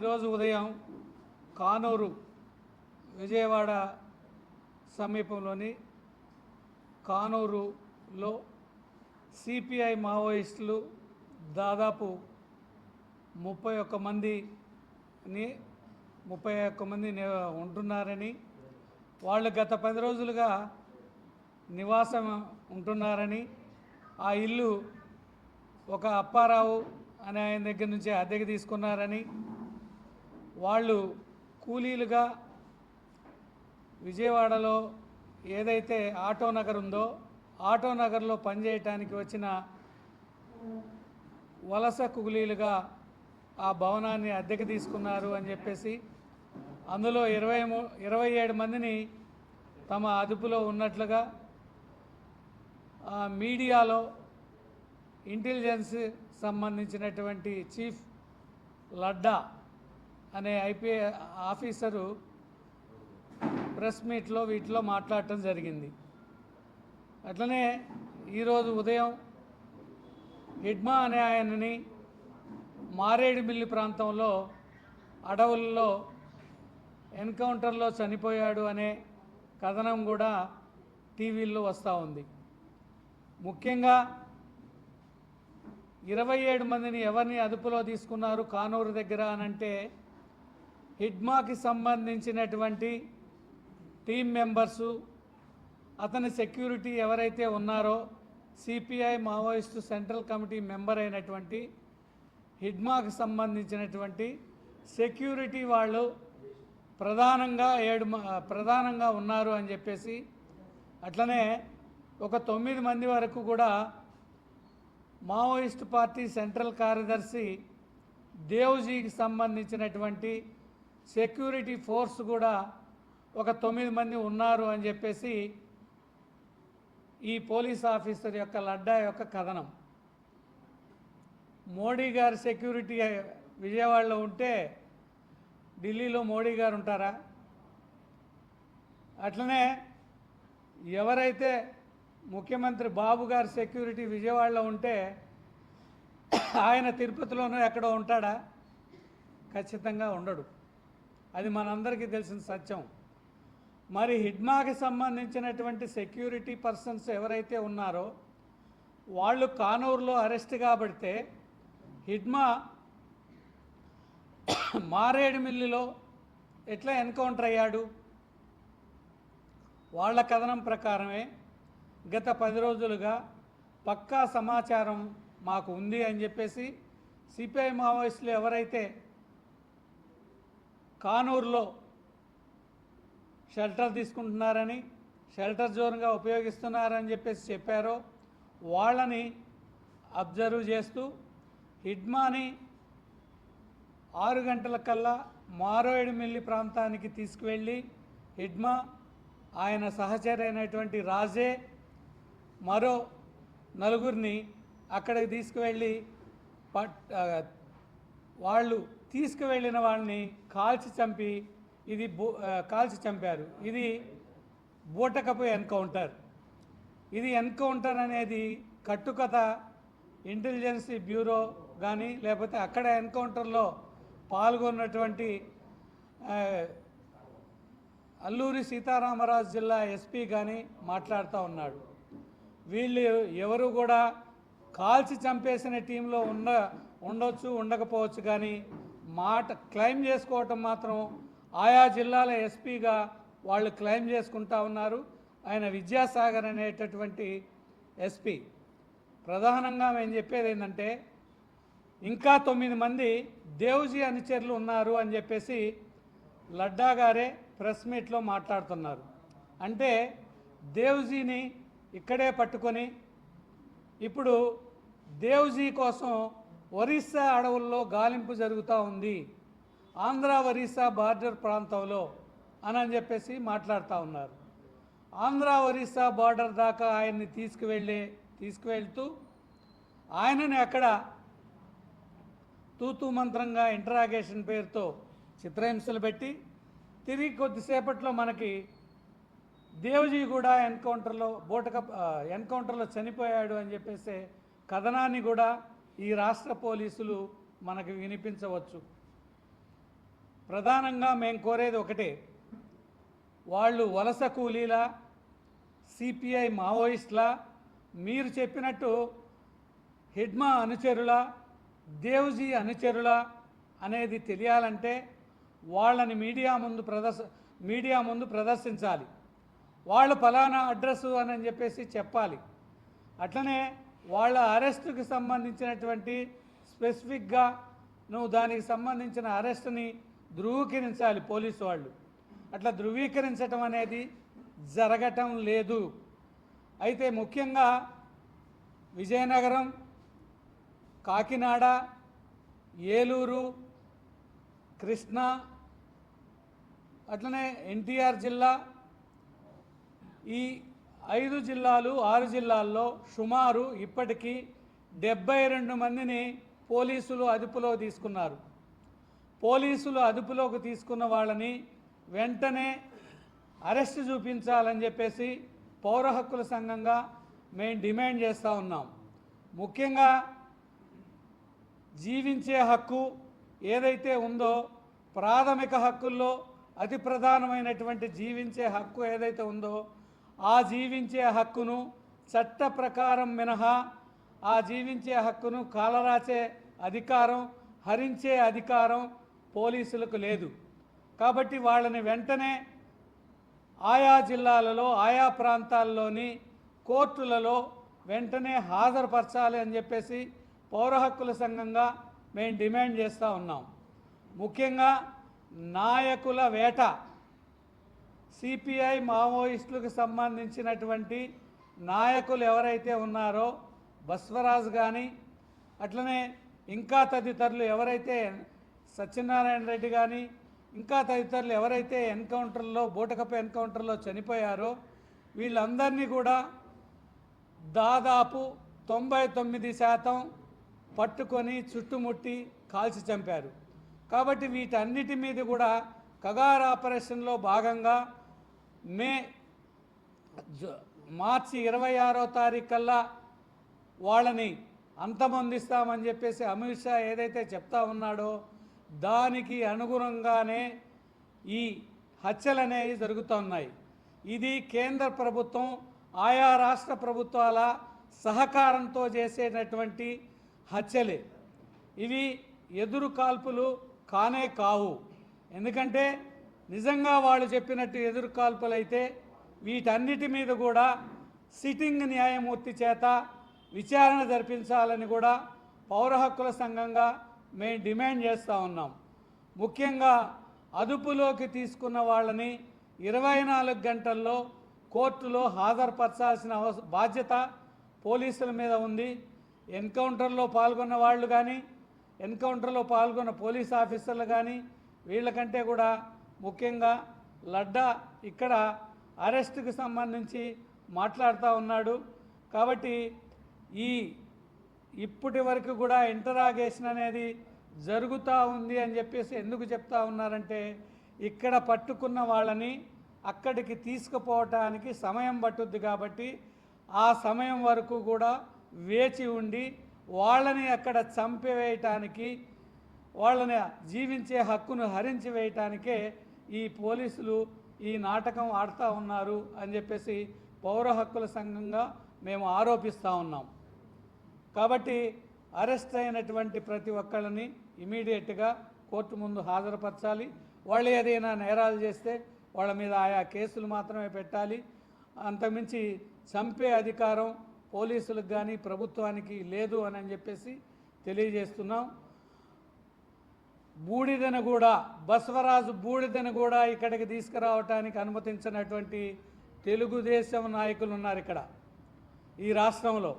ఈరోజు ఉదయం కానూరు విజయవాడ సమీపంలోని కానూరులో సిపిఐ మావోయిస్టులు దాదాపు ముప్పై ఒక్క మందిని ముప్పై ఒక్క మంది ఉంటున్నారని వాళ్ళు గత పది రోజులుగా నివాసం ఉంటున్నారని ఆ ఇల్లు ఒక అప్పారావు అనే ఆయన దగ్గర నుంచి అద్దెకి తీసుకున్నారని వాళ్ళు కూలీలుగా విజయవాడలో ఏదైతే ఆటో నగర్ ఉందో ఆటో నగర్లో పనిచేయటానికి వచ్చిన వలస కూలీలుగా ఆ భవనాన్ని అద్దెకి తీసుకున్నారు అని చెప్పేసి అందులో ఇరవై మూ ఇరవై ఏడు మందిని తమ అదుపులో ఉన్నట్లుగా మీడియాలో ఇంటెలిజెన్స్ సంబంధించినటువంటి చీఫ్ లడ్డా అనే ఐపీ ఆఫీసరు ప్రెస్ మీట్లో వీటిలో మాట్లాడటం జరిగింది. అట్లనే ఈరోజు ఉదయం హిడ్మా అనే ఆయనని మారేడుమిల్లి ప్రాంతంలో అడవుల్లో ఎన్కౌంటర్లో చనిపోయాడు అనే కథనం కూడా టీవీల్లో వస్తూ ఉంది. ముఖ్యంగా ఇరవై ఏడు మందిని ఎవరిని అదుపులో తీసుకున్నారు కానూరు దగ్గర అనంటే హిడ్మాకి సంబంధించినటువంటి టీం మెంబర్సు అతని సెక్యూరిటీ ఎవరైతే ఉన్నారో CPI Maoist central committee member అయినటువంటి హిడ్మాకి సంబంధించినటువంటి సెక్యూరిటీ వాళ్ళు ప్రధానంగా ఏడు ప్రధానంగా ఉన్నారు అని చెప్పేసి అట్లనే ఒక తొమ్మిది మంది వరకు కూడా మావోయిస్ట్ పార్టీ సెంట్రల్ కార్యదర్శి దేవ్జీకి సంబంధించినటువంటి సెక్యూరిటీ ఫోర్స్ కూడా ఒక తొమ్మిది మంది ఉన్నారు అని చెప్పేసి ఈ పోలీస్ ఆఫీసర్ యొక్క లడ్డా యొక్క కథనం. మోడీ గారి సెక్యూరిటీ విజయవాడలో ఉంటే ఢిల్లీలో మోడీ గారు ఉంటారా? అట్లనే ఎవరైతే ముఖ్యమంత్రి బాబు గారు సెక్యూరిటీ విజయవాడలో ఉంటే ఆయన తిరుపతిలోనూ ఎక్కడో ఉంటాడా? ఖచ్చితంగా ఉండడు. అది మనందరికీ తెలిసిన సత్యం. మరి హిడ్మాకి సంబంధించినటువంటి సెక్యూరిటీ పర్సన్స్ ఎవరైతే ఉన్నారో వాళ్ళు కానూరులో అరెస్ట్ కాబడితే హిడ్మా మారేడుమిల్లిలో ఎట్లా ఎన్కౌంటర్ అయ్యాడు? వాళ్ళ కథనం ప్రకారమే గత పది రోజులుగా పక్కా సమాచారం మాకు ఉంది అని చెప్పేసి సిపిఐ మావోయిస్టులు ఎవరైతే కానూరులో షెల్టర్ తీసుకుంటున్నారని షెల్టర్ జోన్గా ఉపయోగిస్తున్నారని చెప్పేసి చెప్పారో. వాళ్ళని అబ్జర్వ్ చేస్తూ హిడ్మాని ఆరు గంటల కల్లా మారోయిడిమిల్లి ప్రాంతానికి తీసుకువెళ్ళి హిడ్మా ఆయన సహచరి అయినటువంటి రాజే మరో నలుగురిని అక్కడికి తీసుకువెళ్ళి పట్ వాళ్ళు తీసుకువెళ్ళిన వాళ్ళని కాల్చి చంపి ఇది బో కాల్చి చంపారు. ఇది బూటకపు ఎన్కౌంటర్. ఇది ఎన్కౌంటర్ అనేది కట్టుకథ ఇంటెలిజెన్స్ బ్యూరో కానీ లేకపోతే అక్కడ ఎన్కౌంటర్లో పాల్గొన్నటువంటి అల్లూరి సీతారామరాజు జిల్లా ఎస్పీ కానీ మాట్లాడుతూ ఉన్నాడు. వీళ్ళు ఎవరు కూడా కాల్చి చంపేసిన టీంలో ఉండ ఉండొచ్చు ఉండకపోవచ్చు కానీ మాట క్లెయిమ్ చేసుకోవటం మాత్రం ఆయా జిల్లాల ఎస్పీగా వాళ్ళు క్లెయిమ్ చేసుకుంటా ఉన్నారు. ఆయన విద్యాసాగర్ అనేటటువంటి ఎస్పీ. ప్రధానంగా మేము చెప్పేది ఏంటంటే ఇంకా తొమ్మిది మంది దేవ్జీ అనుచరులు ఉన్నారు అని చెప్పేసి లడ్డా గారే ప్రెస్ మీట్లో మాట్లాడుతున్నారు. అంటే దేవ్జీని ఇక్కడే పట్టుకొని ఇప్పుడు దేవ్జీ కోసం ఒరిస్సా అడవుల్లో గాలింపు జరుగుతూ ఉంది. ఆంధ్ర ఒరిస్సా బార్డర్ ప్రాంతంలో అని అని చెప్పేసి మాట్లాడుతూ ఉన్నారు. ఆంధ్ర ఒరిస్సా బార్డర్ దాకా ఆయన్ని తీసుకువెళ్ళే తీసుకువెళ్తూ ఆయనని అక్కడ తూతూ మంత్రంగా ఇంటరాగేషన్ పేరుతో చిత్రహింసలు పెట్టి తిరిగి కొద్దిసేపట్లో మనకి దేవజీ కూడా ఎన్కౌంటర్లో బోటక ఎన్కౌంటర్లో చనిపోయాడు అని చెప్పేసి కథనాన్ని కూడా ఈ రాష్ట్ర పోలీసులు మనకు వినిపించవచ్చు. ప్రధానంగా మేము కోరేది ఒకటే వాళ్ళు వలస కూలీల సిపిఐ మావోయిస్ట్ల మీరు చెప్పినట్టు హిడ్మా అనుచరుల దేవ్జీ అనుచరుల అనేది తెలియాలంటే వాళ్ళని మీడియా ముందు ప్రదర్శ మీడియా ముందు ప్రదర్శించాలి. వాళ్ళు ఫలానా అడ్రస్సు అని చెప్పేసి చెప్పాలి. అట్లనే వాళ్ళ అరెస్టుకి సంబంధించినటువంటి స్పెసిఫిక్గా నువ్వు దానికి సంబంధించిన అరెస్టుని ధృవీకరించాలి పోలీసు వాళ్ళు. అట్లా ధృవీకరించటం అనేది జరగటం లేదు. అయితే ముఖ్యంగా విజయనగరం కాకినాడ ఏలూరు కృష్ణా అట్లనే ఎన్టీఆర్ జిల్లా ఈ ఐదు జిల్లాలు ఆరు జిల్లాల్లో సుమారు ఇప్పటికీ డెబ్బై రెండు మందిని పోలీసులు అదుపులో తీసుకున్నారు. పోలీసులు అదుపులోకి తీసుకున్న వాళ్ళని వెంటనే అరెస్ట్ చూపించాలని చెప్పేసి పౌర హక్కుల సంఘంగా మేము డిమాండ్ చేస్తూ ఉన్నాం. ముఖ్యంగా జీవించే హక్కు ఏదైతే ఉందో ప్రాథమిక హక్కుల్లో అతి ప్రధానమైనటువంటి జీవించే హక్కు ఏదైతే ఉందో ఆ జీవించే హక్కును చట్ట ప్రకారం మినహా ఆ జీవించే హక్కును కాలరాచే అధికారం హరించే అధికారం పోలీసులకు లేదు. కాబట్టి వాళ్ళని వెంటనే ఆయా జిల్లాలలో ఆయా ప్రాంతాల్లోని కోర్టులలో వెంటనే హాజరుపరచాలి అని చెప్పేసి పౌర హక్కుల సంఘంగా మేము డిమాండ్ చేస్తూ ఉన్నాం. ముఖ్యంగా నాయకుల వేట సిపిఐ మావోయిస్టులకు సంబంధించినటువంటి నాయకులు ఎవరైతే ఉన్నారో బస్వరాజ్ కానీ అట్లనే ఇంకా తదితరులు ఎవరైతే సత్యనారాయణ రెడ్డి కానీ ఇంకా తదితరులు ఎవరైతే ఎన్కౌంటర్లో బూటకపు ఎన్కౌంటర్లో చనిపోయారో వీళ్ళందరినీ కూడా దాదాపు తొంభై తొమ్మిది శాతం పట్టుకొని చుట్టుముట్టి కాల్చి చంపారు. కాబట్టి వీటన్నిటి మీద కూడా కగార్ ఆపరేషన్లో భాగంగా మే జ- మార్చి ఇరవై ఆరో తారీఖు కల్లా వాళ్ళని అంతమొందిస్తామని చెప్పేసి అమిత్ షా ఏదైతే చెప్తా ఉన్నాడో దానికి అనుగుణంగానే ఈ హత్యలు అనేవి జరుగుతున్నాయి. ఇది కేంద్ర ప్రభుత్వం ఆయా రాష్ట్ర ప్రభుత్వాల సహకారంతో చేసేటటువంటి హత్యలే. ఇవి ఎదురు కాల్పులు కానే కావు. ఎందుకంటే నిజంగా వాళ్ళు చెప్పినట్టు ఎదురు అయితే వీటన్నిటి మీద కూడా సిట్టింగ్ న్యాయమూర్తి చేత విచారణ జరిపించాలని కూడా పౌర హక్కుల సంఘంగా మేము డిమాండ్ చేస్తూ ఉన్నాం. ముఖ్యంగా అదుపులోకి తీసుకున్న వాళ్ళని ఇరవై నాలుగు గంటల్లో కోర్టులో హాజరుపరచాల్సిన అవస బాధ్యత పోలీసుల మీద ఉంది. ఎన్కౌంటర్లో పాల్గొన్న వాళ్ళు కానీ ఎన్కౌంటర్లో పాల్గొన్న పోలీస్ ఆఫీసర్లు కానీ వీళ్ళకంటే కూడా ముఖ్యంగా లడ్డా ఇక్కడ అరెస్టుకు సంబంధించి మాట్లాడుతూ ఉన్నాడు. కాబట్టి ఈ ఇప్పటి వరకు కూడా ఇంటరాగేషన్ అనేది జరుగుతూ ఉంది అని చెప్పేసి ఎందుకు చెప్తా ఉన్నారంటే ఇక్కడ పట్టుకున్న వాళ్ళని అక్కడికి తీసుకుపోవటానికి సమయం పట్టుద్ది కాబట్టి ఆ సమయం వరకు కూడా వేచి ఉండి వాళ్ళని అక్కడ చంపివేయటానికి వాళ్ళని జీవించే హక్కును హరించి వేయటానికే ఈ పోలీసులు ఈ నాటకం ఆడుతూ ఉన్నారు అని చెప్పేసి పౌర హక్కుల సంఘంగా మేము ఆరోపిస్తూ ఉన్నాం. కాబట్టి అరెస్ట్ అయినటువంటి ప్రతి ఒక్కళ్ళని ఇమీడియట్గా కోర్టు ముందు హాజరుపరచాలి. వాళ్ళు ఏదైనా నేరాలు చేస్తే వాళ్ళ మీద ఆయా కేసులు మాత్రమే పెట్టాలి. అంతకుమించి చంపే అధికారం పోలీసులకు కానీ ప్రభుత్వానికి లేదు అని అని చెప్పేసి తెలియజేస్తున్నాం. బూడిదను కూడా బసవరాజు బూడిదను కూడా ఇక్కడికి తీసుకురావటానికి అనుమతించినటువంటి తెలుగుదేశం నాయకులు ఉన్నారు ఇక్కడ. ఈ రాష్ట్రంలో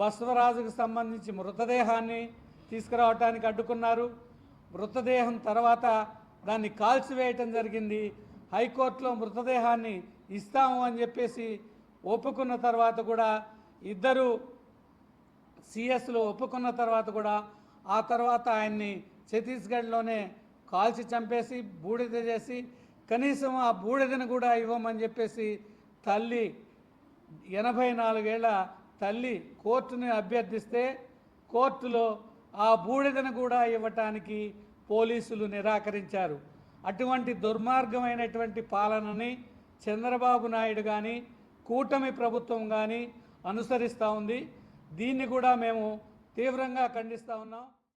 బసవరాజుకు సంబంధించి మృతదేహాన్ని తీసుకురావటానికి అడ్డుకున్నారు. మృతదేహం తర్వాత దాన్ని కాల్చివేయటం జరిగింది. హైకోర్టులో మృతదేహాన్ని ఇస్తాము అని చెప్పేసి ఒప్పుకున్న తర్వాత కూడా ఇద్దరు సిఎస్లో ఒప్పుకున్న తర్వాత కూడా ఆ తర్వాత ఆయన్ని ఛత్తీస్గఢ్లోనే కాల్చి చంపేసి బూడిద చేసి కనీసం ఆ బూడిదను కూడా ఇవ్వమని చెప్పేసి తల్లి ఎనభై నాలుగేళ్ళ తల్లి కోర్టుని అభ్యర్థిస్తే కోర్టులో ఆ బూడిదను కూడా ఇవ్వటానికి పోలీసులు నిరాకరించారు. అటువంటి దుర్మార్గమైనటువంటి పాలనని చంద్రబాబు నాయుడు కానీ కూటమి ప్రభుత్వం కానీ అనుసరిస్తూ ఉంది. దీన్ని కూడా మేము తీవ్రంగా ఖండిస్తూ ఉన్నాం.